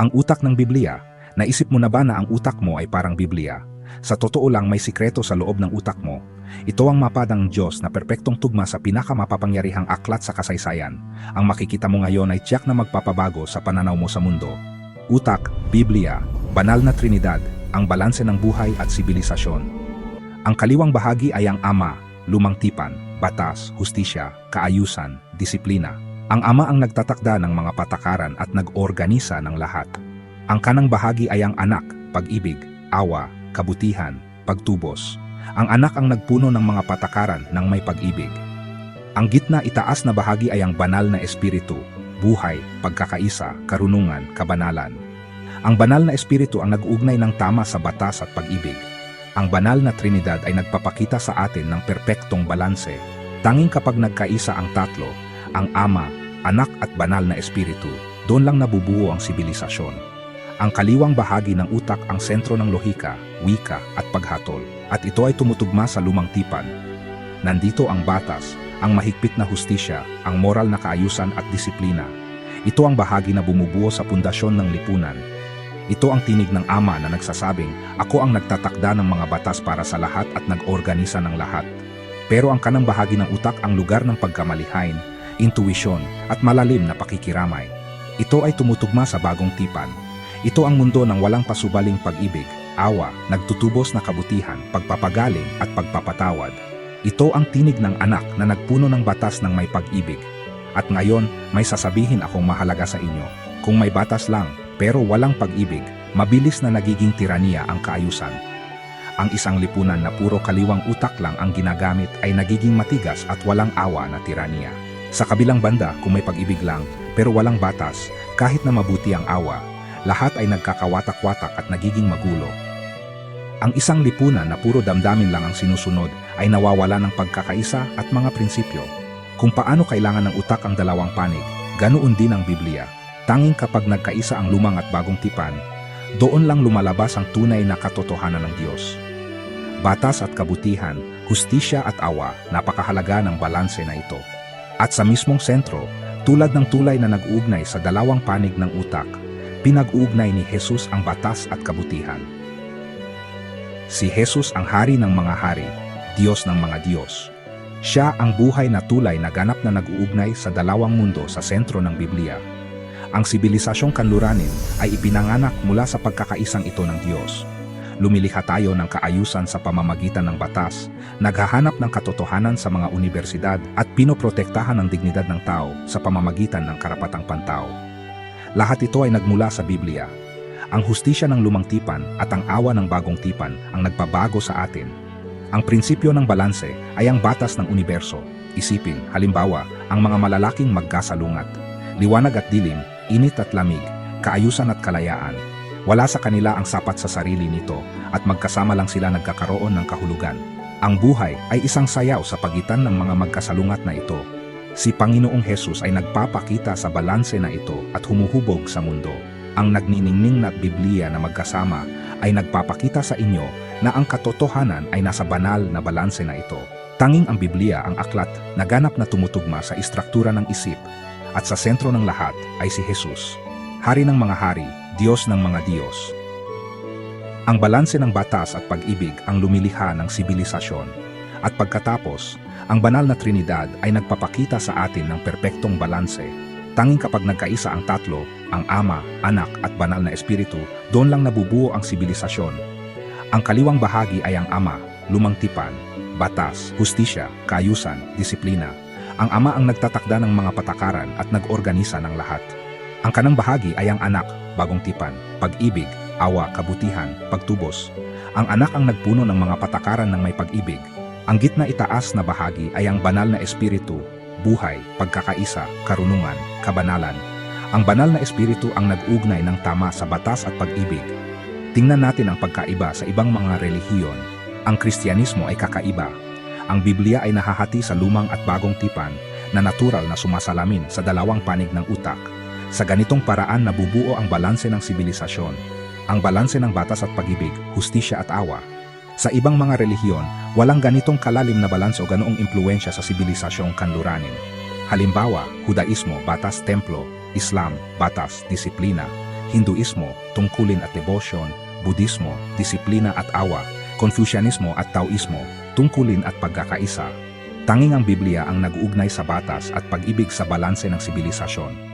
Ang utak ng Biblia, naisip mo na ba na ang utak mo ay parang Biblia? Sa totoo lang may sikreto sa loob ng utak mo. Ito ang mapa ng Diyos na perpektong tugma sa pinakamapapangyaring aklat sa kasaysayan. Ang makikita mo ngayon ay tiyak na magpapabago sa pananaw mo sa mundo. Utak, Biblia, banal na Trinidad, ang balanse ng buhay at sibilisasyon. Ang kaliwang bahagi ay ang Ama, lumang tipan, batas, hustisya, kaayusan, disiplina. Ang Ama ang nagtatakda ng mga patakaran at nag-organisa ng lahat. Ang kanang bahagi ay ang anak, pag-ibig, awa, kabutihan, pagtubos. Ang anak ang nagpuno ng mga patakaran ng may pag-ibig. Ang gitna itaas na bahagi ay ang banal na espiritu, buhay, pagkakaisa, karunungan, kabanalan. Ang banal na espiritu ang nag-ugnay ng tama sa batas at pag-ibig. Ang banal na Trinidad ay nagpapakita sa atin ng perpektong balanse. Tanging kapag nagkaisa ang tatlo, ang Ama, Anak at Banal na Espiritu, doon lang nabubuo ang sibilisasyon. Ang kaliwang bahagi ng utak ang sentro ng lohika, wika at paghatol, at ito ay tumutugma sa lumang tipan. Nandito ang batas, ang mahigpit na hustisya, ang moral na kaayusan at disiplina. Ito ang bahagi na bumubuo sa pundasyon ng lipunan. Ito ang tinig ng ama na nagsasabing, ako ang nagtatakda ng mga batas para sa lahat at nag-organisa ng lahat. Pero ang kanang bahagi ng utak ang lugar ng pagkamalihain, intuwisyon at malalim na pakikiramay. Ito ay tumutugma sa bagong tipan. Ito ang mundo ng walang pasubaling pag-ibig, awa, nagtutubos na kabutihan, pagpapagaling at pagpapatawad. Ito ang tinig ng anak na nagpuno ng batas ng may pag-ibig. At ngayon, may sasabihin akong mahalaga sa inyo. Kung may batas lang, pero walang pag-ibig, mabilis na nagiging tiraniya ang kaayusan. Ang isang lipunan na puro kaliwang utak lang ang ginagamit ay nagiging matigas at walang awa na tiraniya. Sa kabilang banda, kung may pag-ibig lang, pero walang batas, kahit na mabuti ang awa, lahat ay nagkakawatak-watak at nagiging magulo. Ang isang lipunan na puro damdamin lang ang sinusunod ay nawawala ng pagkakaisa at mga prinsipyo. Kung paano kailangan ng utak ang dalawang panig, ganoon din ang Biblia. Tanging kapag nagkaisa ang lumang at bagong tipan, doon lang lumalabas ang tunay na katotohanan ng Diyos. Batas at kabutihan, hustisya at awa, napakahalaga ng balanse na ito. At sa mismong sentro, tulad ng tulay na nag-uugnay sa dalawang panig ng utak, pinag-uugnay ni Jesus ang batas at kabutihan. Si Jesus ang hari ng mga hari, Diyos ng mga Diyos. Siya ang buhay na tulay na ganap na nag-uugnay sa dalawang mundo sa sentro ng Biblia. Ang sibilisasyong kanluranin ay ipinanganak mula sa pagkakaisang ito ng Diyos. Lumilikha tayo ng kaayusan sa pamamagitan ng batas, naghahanap ng katotohanan sa mga universidad at pinoprotektahan ang dignidad ng tao sa pamamagitan ng karapatang pantao. Lahat ito ay nagmula sa Biblia. Ang hustisya ng lumang tipan at ang awa ng bagong tipan ang nagpabago sa atin. Ang prinsipyo ng balanse ay ang batas ng universo. Isipin, halimbawa, ang mga malalaking magkasalungat. Liwanag at dilim, init at lamig, kaayusan at kalayaan. Wala sa kanila ang sapat sa sarili nito at magkasama lang sila nagkakaroon ng kahulugan. Ang buhay ay isang sayaw sa pagitan ng mga magkasalungat na ito. Si Panginoong Hesus ay nagpapakita sa balanse na ito at humuhubog sa mundo. Ang nagniningning na Biblia na magkasama ay nagpapakita sa inyo na ang katotohanan ay nasa banal na balanse na ito. Tanging ang Biblia ang aklat na ganap na tumutugma sa istruktura ng isip at sa sentro ng lahat ay si Jesus, Hari ng mga hari, Diyos ng mga Diyos. Ang balanse ng batas at pag-ibig ang lumilikha ng sibilisasyon. At pagkatapos, ang banal na Trinidad ay nagpapakita sa atin ng perpektong balanse. Tanging kapag nagkaisa ang tatlo, ang Ama, Anak at Banal na Espiritu, doon lang nabubuo ang sibilisasyon. Ang kaliwang bahagi ay ang Ama, lumang tipan, batas, hustisya, kaayusan, disiplina. Ang Ama ang nagtatakda ng mga patakaran at nag-organisa ng lahat. Ang kanang bahagi ay ang Anak, bagong tipan, pag-ibig, awa, kabutihan, pagtubos. Ang anak ang nagpuno ng mga patakaran ng may pag-ibig. Ang gitna itaas na bahagi ay ang banal na espiritu, buhay, pagkakaisa, karunungan, kabanalan. Ang banal na espiritu ang nag-ugnay ng tama sa batas at pag-ibig. Tingnan natin ang pagkaiba sa ibang mga relihiyon. Ang Kristyanismo ay kakaiba. Ang Biblia ay nahahati sa lumang at bagong tipan na natural na sumasalamin sa dalawang panig ng utak. Sa ganitong paraan nabubuo ang balanse ng sibilisasyon, ang balanse ng batas at pag-ibig, hustisya at awa. Sa ibang mga relihiyon, walang ganitong kalalim na balanse o ganoong impluensya sa sibilisasyong kanluranin. Halimbawa, Hudaismo, batas, templo, Islam, batas, disiplina, Hinduismo, tungkulin at debosyon, Budismo, disiplina at awa, Confucianismo at Taoismo, tungkulin at pagkakaisa. Tanging ang Biblia ang nag-uugnay sa batas at pag-ibig sa balanse ng sibilisasyon.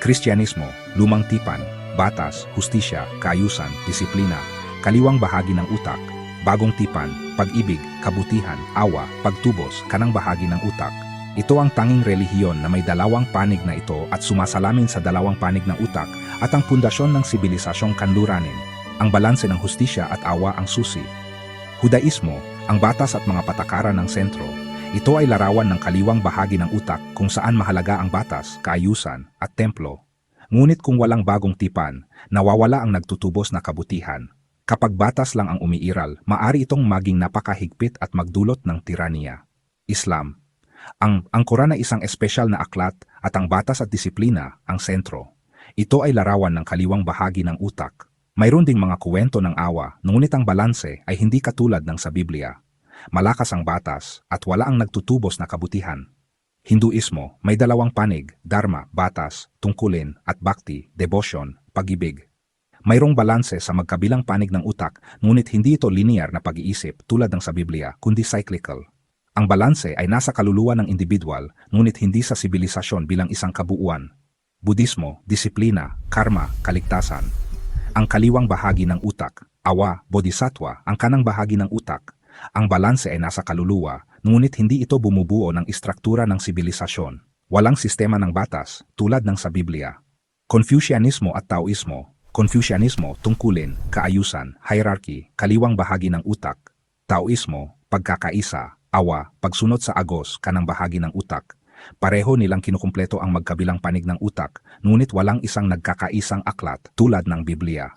Kristyanismo, lumang tipan, batas, hustisya, kaayusan, disiplina, kaliwang bahagi ng utak, bagong tipan, pag-ibig, kabutihan, awa, pagtubos, kanang bahagi ng utak. Ito ang tanging relihiyon na may dalawang panig na ito at sumasalamin sa dalawang panig ng utak at ang pundasyon ng sibilisasyong kanluranin. Ang balanse ng hustisya at awa ang susi. Hudaismo, ang batas at mga patakaran ng sentro. Ito ay larawan ng kaliwang bahagi ng utak kung saan mahalaga ang batas, kaayusan, at templo. Ngunit kung walang bagong tipan, nawawala ang nagtutubos na kabutihan. Kapag batas lang ang umiiral, maari itong maging napakahigpit at magdulot ng tiraniya. Islam. Ang, ang Quran ay isang espesyal na aklat at ang batas at disiplina ang sentro. Ito ay larawan ng kaliwang bahagi ng utak. Mayroon ding mga kuwento ng awa, ngunit ang balanse ay hindi katulad ng sa Biblia. Malakas ang batas at wala ang nagtutubos na kabutihan. Hinduismo may dalawang panig, dharma, batas, tungkulin, at bhakti, devotion, pag-ibig. Mayroong balanse sa magkabilang panig ng utak, ngunit hindi ito linear na pag-iisip tulad ng sa Biblia, kundi cyclical. Ang balanse ay nasa kaluluwa ng individual, ngunit hindi sa sibilisasyon bilang isang kabuuan. Budismo, disiplina, karma, kaligtasan. Ang kaliwang bahagi ng utak, awa, bodhisattva, ang kanang bahagi ng utak. Ang balanse ay nasa kaluluwa, ngunit hindi ito bumubuo ng istruktura ng sibilisasyon. Walang sistema ng batas, tulad ng sa Biblia. Confucianismo at Taoismo. Confucianismo, tungkulin, kaayusan, hierarchy, kaliwang bahagi ng utak. Taoismo, pagkakaisa, awa, pagsunod sa agos, kanang bahagi ng utak. Pareho nilang kinukumpleto ang magkabilang panig ng utak, ngunit walang isang nagkakaisang aklat tulad ng Biblia.